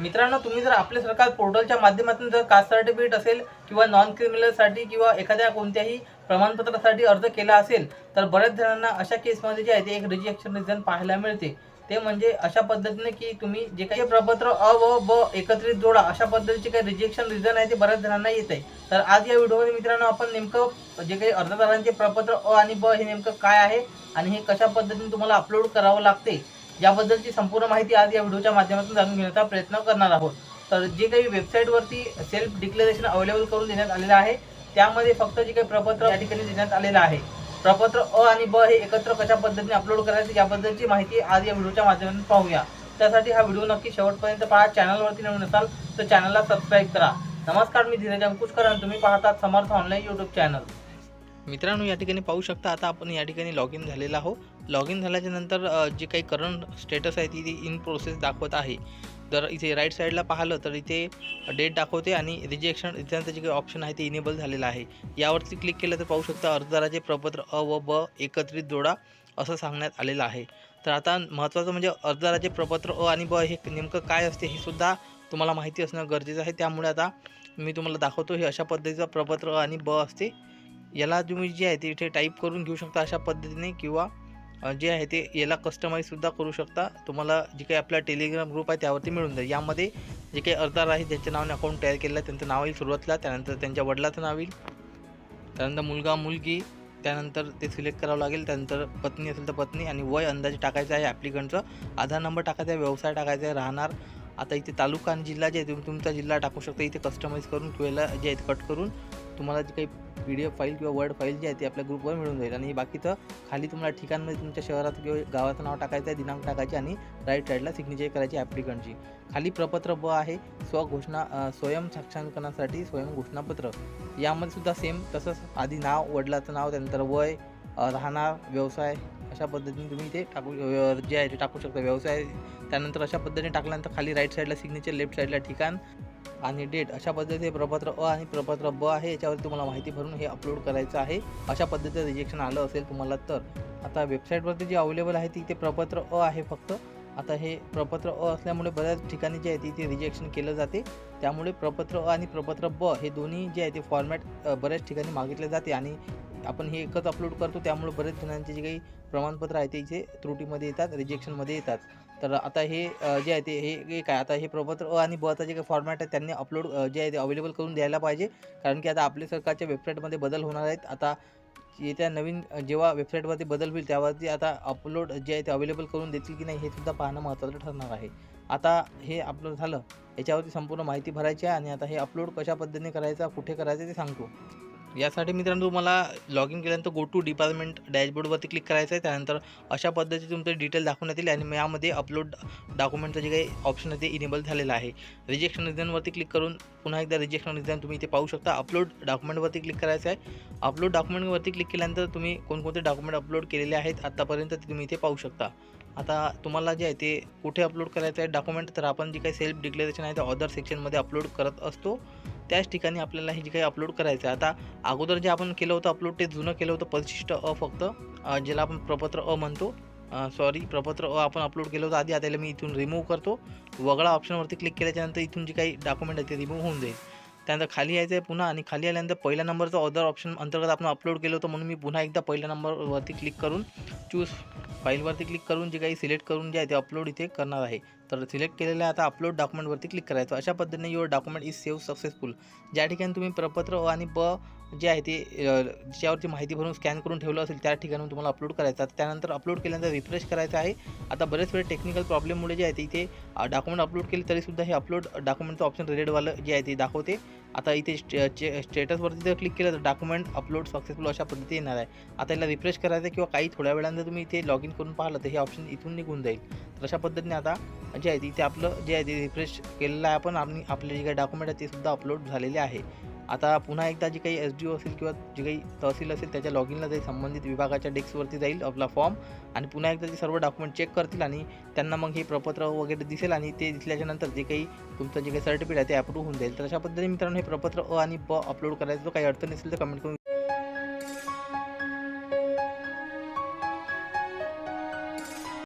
मित्रांनो तुम्ही जर आपल्या सरकार पोर्टलच्या माध्यमातून जर कास्ट सर्टिफिकेट असेल किंवा नॉन क्रिमिनलसाठी किंवा एखाद्या कोणत्याही प्रमाणपत्रासाठी अर्ज केला असेल तर बऱ्याच जणांना अशा केसमध्ये जे आहे ते एक रिजेक्शन रिझन पाहायला मिळते. ते म्हणजे अशा पद्धतीने की तुम्ही जे काही प्रपत्र अ व ब एकत्रित जोडा अशा पद्धतीचे काही रिजेक्शन रिझन आहे ते बऱ्याच जणांना येत आहे. तर आज या व्हिडिओमध्ये मित्रांनो आपण नेमकं जे काही अर्जदारांचे प्रपत्र अ आणि ब हे नेमकं काय आहे आणि हे कशा पद्धतीने तुम्हाला अपलोड करावं लागते याबद्दलची संपूर्ण माहिती आज या व्हिडिओच्या माध्यमातून जाणून घेण्याचा प्रयत्न करणार आहोत. तर जे काही वेबसाईटवरती सेल्फ डिक्लेरेशन अवेलेबल करून देण्यात आलेलं आहे त्यामध्ये फक्त जे काही प्रपत्र या ठिकाणी देण्यात आलेलं आहे. प्रपत्र अ आणि ब हे एकत्र कशा पद्धतीने अपलोड करायचे याबद्दलची माहिती आज या व्हिडिओच्या माध्यमातून पाहूया. त्यासाठी हा व्हिडिओ नक्की शेवटपर्यंत पहा. चॅनलवरती नवीन असाल तर चॅनलला सबस्क्राईब करा. नमस्कार मी धीरज अंकुशकर आणि तुम्ही पाहतात समर्थ ऑनलाईन यूट्यूब चॅनल मित्रांनो या ठिकाणी पाहू शकता आता आपण या ठिकाणी लॉग इन झालेला आहोत. लॉग इन झाल्याच्यानंतर जे काही करंट स्टेटस आहे ती इन प्रोसेस दाखवत आहे. जर इथे राईट साईडला पाहिलं तर इथे डेट दाखवते आणि रिजेक्शन इथल्यानंतर जे काही ऑप्शन आहे ते इनेबल झालेलं आहे. यावरती क्लिक केलं तर पाहू शकता अर्जदाराचे प्रपत्र अ व ब एकत्रित जोडा असं सांगण्यात आलेलं आहे. तर आता महत्त्वाचं म्हणजे अर्जदाराचे प्रपत्र अ आणि ब हे नेमकं काय असते हे सुद्धा तुम्हाला माहिती असणं गरजेचं आहे. त्यामुळे आता मी तुम्हाला दाखवतो हे अशा पद्धतीचं प्रपत्र अ आणि ब असते. याला तुम्ही जे आहे ते इथे टाईप करून घेऊ शकता अशा पद्धतीने किंवा जे आहे ते याला कस्टमाईजसुद्धा करू शकता. तुम्हाला जे काही आपला टेलिग्राम ग्रुप आहे त्यावरती मिळून जाईल. यामध्ये जे काही अर्जदार आहे ज्यांच्या नावाने अकाउंट तयार केलं आहे त्यांचं नाव येईल सुरुवातीला. त्यानंतर त्यांच्या वडिलाचं नाव येईल. त्यानंतर मुलगा मुलगी. त्यानंतर ते सिलेक्ट करावं लागेल. त्यानंतर पत्नी असेल तर पत्नी आणि वय अंदाजे टाकायचं आहे ॲप्लिकंटचं आधार नंबर टाकायचा आहे व्यवसाय टाकायचा आहे राहणार. आता इथे तालुका आणि जिल्हा जे आहे तुम्ही तुमचा जिल्हा टाकू शकता. इथे कस्टमाईज करून किंवा जे आहेत कट करून. तुम्हाला जे काही पी डी एफ फाईल किंवा वर्ड फाईल जी आहे ती आपल्या ग्रुपवर मिळून जाईल. आणि बाकीचं खाली तुम्हाला ठिकाणमध्ये तुमच्या शहरात किंवा गावाचं नाव टाकायचं आहे दिनांक टाकायची आणि राईट साईडला सिग्नेचर करायची ॲप्लिकंटची खाली प्रपत्र ब आहे स्वघोषणा स्वयं साक्षांकनासाठी स्वयं घोषणापत्र. यामध्ये सुद्धा सेम तसंच आधी नाव वडिलाचं नाव त्यानंतर वय राहणार व्यवसाय अशा पद्धतीने तुम्ही ते टाकू जे आहे ते टाकू शकता. व्यवसाय त्यानंतर अशा पद्धतीने टाकल्यानंतर खाली राईट साईडला सिग्नेचर लेफ्ट साईडला ठिकाण आणि डेट अशा पद्धतीने प्रपत्र अ आणि प्रपत्र ब आहे याच्यावर तुम्हाला माहिती भरून हे अपलोड करायचं आहे. अशा पद्धतीचं रिजेक्शन आलं असेल तुम्हाला तर. आता वेबसाईटवरती जे अवेलेबल आहे ती ते प्रपत्र अ आहे फक्त. आता हे प्रपत्र अ असल्यामुळे बऱ्याच ठिकाणी जे आहे ते रिजेक्शन केलं जाते. त्यामुळे प्रपत्र अ आणि प्रपत्र ब हे दोन्ही जे आहे ते फॉर्मॅट बऱ्याच ठिकाणी मागितले जाते. आणि आपण हे एकच अपलोड करतो त्यामुळे बरेच जणांचे जे काही प्रमाणपत्र आहे ते इथे त्रुटीमध्ये येतात रिजेक्शनमध्ये येतात. तर आता हे जे आहे ते हे हे काय? आता हे प्रपत्र अ आणि बचा जे काही फॉर्मॅट आहे त्यांनी अपलोड जे आहे ते अवेलेबल करून द्यायला पाहिजे. कारण की आता आपल्या सरकारच्या वेबसाईटमध्ये बदल होणार आहेत. आता येत्या नवीन जेव्हा वेबसाईटवरती बदल होईल त्यावरती आता अपलोड जे आहे ते अवेलेबल करून देतील की नाही हे सुद्धा पाहणं महत्त्वाचं ठरणार आहे. आता हे आपलं झालं याच्यावरती संपूर्ण माहिती भरायची आहे आणि आता हे अपलोड कशा पद्धतीने करायचं कुठे करायचं ते सांगतो. यासाठी मित्रांनो तुम्हाला लॉग इन केल्यानंतर गो टू डिपार्टमेंट डॅशबोर्डवरती क्लिक करायचं आहे. त्यानंतर अशा पद्धतीचे तुमचे डिटेल दाखवण्यात येईल आणि यामध्ये अपलोड डॉक्युमेंटचं जे काही ऑप्शन आहे ते इनेबल झालेलं आहे. रिजेक्शन रिझनवरती क्लिक करून पुन्हा एकदा रिजेक्शन रिझन तुम्ही इथे पाहू शकता. अपलोड डॉक्युमेंटवरती क्लिक करायचं आहे. अपलोड डॉक्युमेंटवरती क्लिक केल्यानंतर तुम्ही कोणकोणते डॉक्युमेंट अपलोड केलेले आहेत आत्तापर्यंत ते तुम्ही इथे पाहू शकता. आता तुम्हाला जे आहे ते कुठे अपलोड करायचं आहे डॉक्युमेंट तर आपण जे काही सेल्फ डिक्लेरेशन आहे ते ऑदर सेक्शनमध्ये अपलोड करत असतो. त्याच ठिकाणी आपल्याला हे जे काही अपलोड करायचं आहे. आता अगोदर जे आपण केलं होतं अपलोड ते जुनं केलं होतं परिशिष्ट अ फक्त. ज्याला आपण प्रपत्र अ म्हणतो. सॉरी प्रपत्र अ आपण अपलोड केलं होतं. आधी आता मी इथून रिमूव्ह करतो. वगळा ऑप्शनवरती क्लिक केल्याच्यानंतर इथून जे काही डॉक्युमेंट आहे ते रिमूव्ह होऊन जाईल. त्यानंतर खाली यायचं आहे पुन्हा आणि खाली आल्यानंतर पहिल्या नंबरचं ऑदर ऑप्शन अंतर्गत आपण अपलोड केलं होतं म्हणून मी पुन्हा एकदा पहिल्या नंबरवरती क्लिक करून चूज फाईलवरती क्लिक करून जे काही सिलेक्ट करून जे आहे ते अपलोड इथे करणार आहे. तर सिलेक्ट केलेलं आहे आता अपलोड डॉक्युमेंटवरती क्लिक करायचं. अशा पद्धतीने your document is save successful ज्या ठिकाणी तुम्ही प्रपत्र आणि ब जे आहे ते ज्यावरती माहिती भरून स्कॅन करून ठेवलं असेल त्या ठिकाणी तुम्हाला अपलोड करायचा. त्यानंतर अपलोड केल्यानंतर रिफ्रेश करायचं आहे. आता बरेच वेळ टेक्निकल प्रॉब्लेममुळे जे आहे ते इथे डॉक्युमेंट अपलोड केले तरीसुद्धा हे अपलोड डॉक्युमेंटचं ऑप्शन रेडेडवालं जे आहे ते दाखवते. आता इथे स्टे स्टेटसवरती जर क्लिक केलं तर डॉक्युमेंट अपलोड सक्सेसफुल अशा पद्धती येणार आहे. आता याला रिफ्रेश करायचं किंवा काही थोड्या वेळानंतर तुम्ही इथे लॉग इन करून पाहिलं तर हे ऑप्शन इथून निघून जाईल. तर अशा पद्धतीने आता जे आहे ते इथे आपलं जे आहे ते रिफ्रेश केलेलं आहे आपण आणि आपले जे काही डॉक्युमेंट आहे ते सुद्धा अपलोड झालेले आहे. आता पुन्हा एकदा जी काही एस डी ओ असेल किंवा जे काही तहसील असेल त्याच्या लॉग इनला जाईल. संबंधित विभागाच्या डेस्कवरती जाईल आपला फॉर्म आणि पुन्हा एकदा ते सर्व डॉक्युमेंट चेक करतील आणि त्यांना मग हे प्रपत्र वगैरे दिसेल आणि ते दिसल्याच्यानंतर जे काही तुमचं जे काही सर्टिफिकेट आहे ते अप्रूव्ह होऊन जाईल. तर अशा पद्धतीने मित्रांनो हे प्रपत्र अ आणि ब अपलोड करायचं. काही अडचण असेल तर कमेंट करून